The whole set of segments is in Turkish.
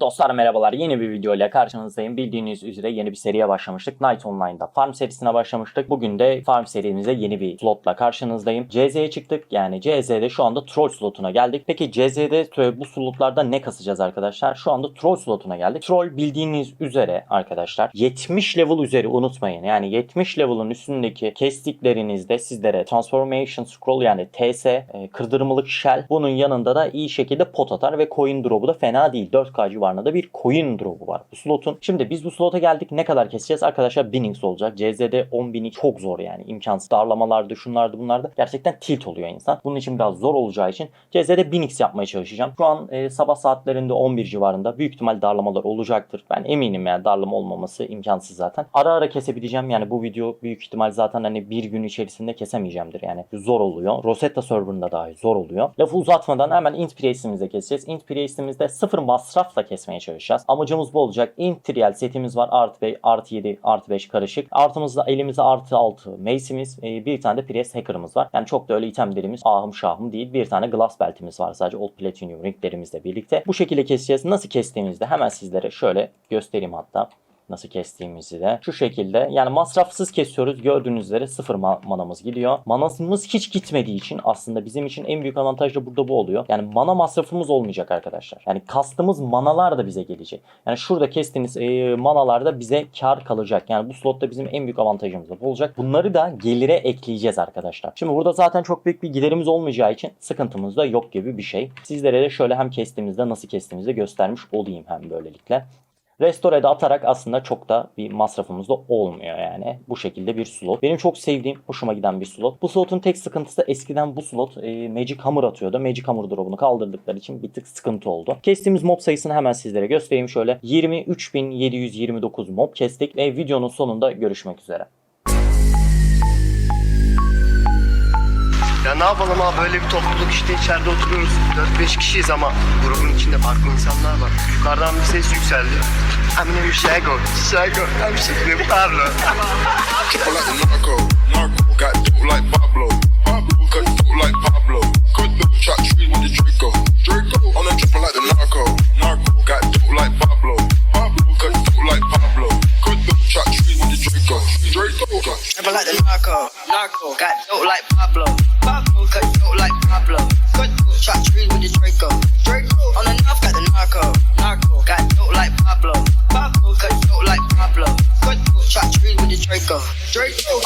Dostlar merhabalar. Yeni bir video ile karşınızdayım. Bildiğiniz üzere yeni bir seriye başlamıştık. Night Online'da Farm serisine başlamıştık. Bugün de Farm serimize yeni bir slotla karşınızdayım. CZ'ye çıktık. Yani CZ'de şu anda Troll slotuna geldik. Peki CZ'de bu slotlarda ne kasacağız arkadaşlar? Şu anda Troll slotuna geldik. Troll bildiğiniz üzere arkadaşlar 70 level üzeri unutmayın. Yani 70 level'ın üstündeki kestiklerinizde sizlere Transformation Scroll yani TS, e, kırdırmalık shell bunun yanında da iyi şekilde pot atar ve coin drop'u da fena değil. 4K civarında da bir coin drop'u var bu slotun. Şimdi biz bu slota geldik. Ne kadar keseceğiz? Arkadaşlar Binnings olacak. CZ'de 10 binlik çok zor yani. imkansız. Darlamalardı, şunlardı, bunlarda. Gerçekten tilt oluyor insan. Bunun için biraz zor olacağı için CZ'de Binnings yapmaya çalışacağım. Şu an e, sabah saatlerinde 11 civarında büyük ihtimal darlamalar olacaktır. Ben eminim yani darlama olmaması imkansız zaten. Ara ara kesebileceğim. Yani bu video büyük ihtimal zaten hani bir gün içerisinde kesemeyeceğimdir. Yani zor oluyor. Rosetta serverında dahi zor oluyor. Lafı uzatmadan hemen int price'imize keseceğiz. Int price'imizde sıfır masrafla kesmeye çalışacağız. Amacımız bu olacak. Int trial setimiz var. Artı 5, artı 7, artı 5 karışık. Artımızda elimizde artı 6 mace'imiz. e, bir tane de priest hacker'ımız var. Yani çok da öyle itemlerimiz ahım şahım değil. Bir tane glass beltimiz var sadece. Old platinum ringlerimizle birlikte. Bu şekilde keseceğiz. Nasıl kestiğimizde hemen sizlere şöyle göstereyim hatta nasıl kestiğimizi de. Şu şekilde yani masrafsız kesiyoruz. Gördüğünüz üzere sıfır ma- manamız gidiyor. Manasımız hiç gitmediği için aslında bizim için en büyük avantaj da burada bu oluyor. Yani mana masrafımız olmayacak arkadaşlar. Yani kastığımız manalar da bize gelecek. Yani şurada kestiğiniz e, manalar da bize kar kalacak. Yani bu slotta bizim en büyük avantajımız da bu olacak. Bunları da gelire ekleyeceğiz arkadaşlar. Şimdi burada zaten çok büyük bir giderimiz olmayacağı için sıkıntımız da yok gibi bir şey. Sizlere de şöyle hem kestiğimizde nasıl kestiğimizi göstermiş olayım hem böylelikle. Restore'de atarak aslında çok da bir masrafımız da olmuyor yani. Bu şekilde bir slot. Benim çok sevdiğim, hoşuma giden bir slot. Bu slotun tek sıkıntısı eskiden bu slot e, Magic Hammer atıyordu. Magic Hammer drop'unu kaldırdıkları için bir tık sıkıntı oldu. Kestiğimiz mob sayısını hemen sizlere göstereyim şöyle. 23.729 mob kestik ve videonun sonunda görüşmek üzere. Ya ne yapalım abi böyle bir topluluk işte içeride oturuyoruz. 4-5 kişiyiz ama grubun içinde farklı insanlar var. Yukarıdan bir ses yükseldi. Eminem Shago, Shago, I'm Shago Pablo. Narco, narco. Got dope like Pablo. Shot tree with the Draco. Draco.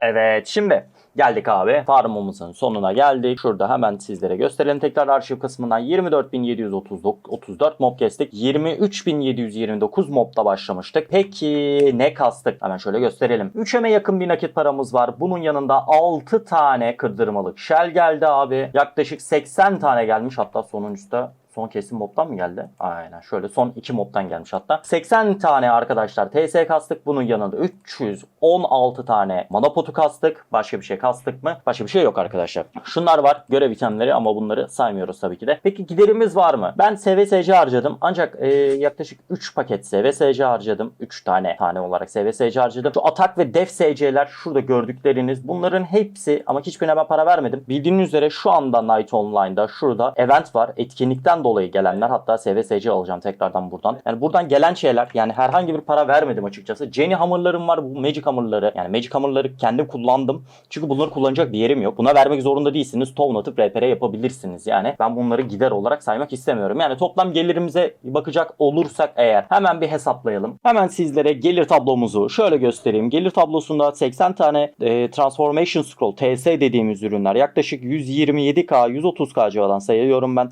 Evet şimdi geldik abi farmımızın sonuna geldik. Şurada hemen sizlere gösterelim tekrar arşiv kısmından 24.734 mob kestik. 23.729 mobda başlamıştık. Peki ne kastık? Hemen şöyle gösterelim. 3M'e yakın bir nakit paramız var. Bunun yanında 6 tane kırdırmalık shell geldi abi. Yaklaşık 80 tane gelmiş hatta sonuncuda Son kesim mob'tan mı geldi? Aynen şöyle son 2 mob'tan gelmiş hatta. 80 tane arkadaşlar TS kastık. Bunun yanında 316 tane mana potu kastık. Başka bir şey kastık mı? Başka bir şey yok arkadaşlar. Şunlar var görev itemleri ama bunları saymıyoruz tabii ki de. Peki giderimiz var mı? Ben SVSC harcadım. Ancak e, yaklaşık 3 paket SVSC harcadım. 3 tane tane olarak SVSC harcadım. Şu atak ve def SC'ler şurada gördükleriniz. Bunların hepsi ama hiçbirine ben para vermedim. Bildiğiniz üzere şu anda Night Online'da şurada event var. Etkinlikten dolayı gelenler hatta SVSC alacağım tekrardan buradan. Yani buradan gelen şeyler yani herhangi bir para vermedim açıkçası. Jenny hammerlarım var bu Magic hammerları. Yani Magic hammerları kendim kullandım. Çünkü bunları kullanacak bir yerim yok. Buna vermek zorunda değilsiniz. Town atıp RPR yapabilirsiniz. Yani ben bunları gider olarak saymak istemiyorum. Yani toplam gelirimize bakacak olursak eğer hemen bir hesaplayalım. Hemen sizlere gelir tablomuzu şöyle göstereyim. Gelir tablosunda 80 tane e, Transformation Scroll TS dediğimiz ürünler yaklaşık 127K 130K civarından sayıyorum ben.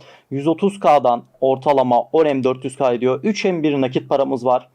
130K'dan ortalama 10M 400K ediyor. 3M1 nakit paramız var.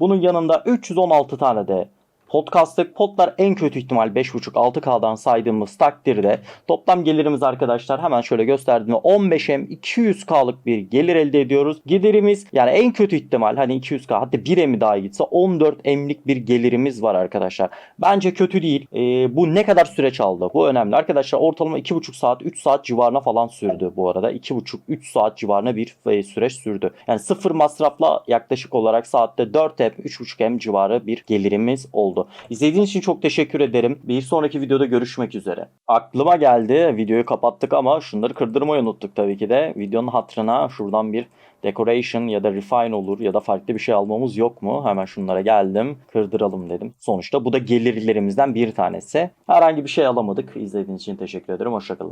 Bunun yanında 316 tane de pot kastık. Potlar en kötü ihtimal 5.5-6K'dan saydığımız takdirde toplam gelirimiz arkadaşlar hemen şöyle gösterdiğimde 15M 200K'lık bir gelir elde ediyoruz. Giderimiz yani en kötü ihtimal hani 200K hatta 1M'i daha gitse 14M'lik bir gelirimiz var arkadaşlar. Bence kötü değil. Ee, bu ne kadar süreç aldı? Bu önemli. Arkadaşlar ortalama 2.5 saat 3 saat civarına falan sürdü bu arada. 2.5-3 saat civarına bir e, süreç sürdü. Yani sıfır masrafla yaklaşık olarak saatte 4M 3.5M civarı bir gelirimiz oldu. Oldu. İzlediğiniz için çok teşekkür ederim. Bir sonraki videoda görüşmek üzere. Aklıma geldi. Videoyu kapattık ama şunları kırdırmayı unuttuk tabii ki de. Videonun hatırına şuradan bir decoration ya da refine olur ya da farklı bir şey almamız yok mu? Hemen şunlara geldim. Kırdıralım dedim. Sonuçta bu da gelirlerimizden bir tanesi. Herhangi bir şey alamadık. İzlediğiniz için teşekkür ederim. Hoşçakalın.